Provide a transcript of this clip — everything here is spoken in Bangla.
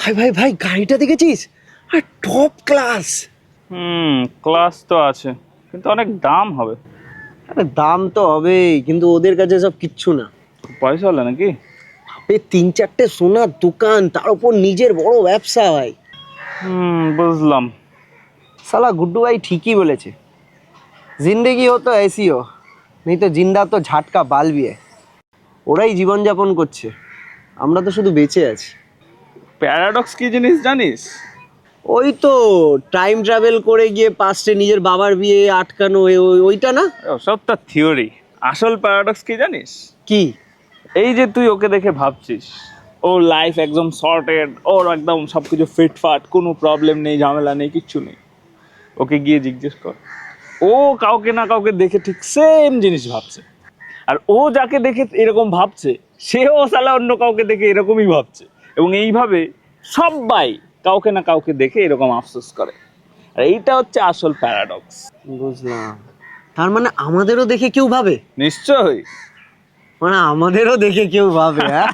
ভাই ভাই ভাই গাড়িটা দেখেছিস? আর টপ ক্লাস হুম ক্লাস তো আছে কিন্তু অনেক দাম হবে। আরে দাম তো হবেই কিন্তু ওদের কাছে সব কিচ্ছু না। পয়সা হলে নাকি? ভাবে তিন চারটে সোনার দোকান তার উপর নিজের বড় ব্যবসা ভাই। হুম বুঝলাম। সালা গুড্ডু ভাই ঠিকই বলেছে। জিন্দেগি হো তো এসি হো নেই তো জিন্দা তো ঝাটকা বালবিয়ে। ওরাই জীবনযাপন করছে। আমরা তো শুধু বেঁচে আছি। প্যারাডক্স কি জিনিস জানিস? ওই তো টাইম ট্রাভেল করে গিয়ে পাস্টে নিজের বাবার বিয়ে আটকানো ওইটা না? সব তার থিওরি আসল প্যারাডক্স কি জানিস? কি? এই যে তুই ওকে দেখে ভাবছিস ওর লাইফ একদম সর্টেড ওর একদম সব কিছু ফিটফাট কোনো প্রবলেম নেই ঝামেলা নেই কিচ্ছু নেই। ওকে গিয়ে জিজ্ঞেস কর। ও কাউকে না কাউকে দেখে ঠিক সেম জিনিস ভাবছে। আর ও যাকে দেখে এরকম ভাবছে সেও সালা অন্য কাউকে দেখে এরকমই ভাবছে। এবং এইভাবে সবাই কাউকে না কাউকে দেখে এরকম আফসোস করে। আর এইটা হচ্ছে আসল প্যারাডক্স বুঝলাম। তার মানে আমাদেরও দেখে কেউ ভাবে? নিশ্চয়ই। মানে আমাদেরও দেখে কেউ ভাবে হ্যাঁ?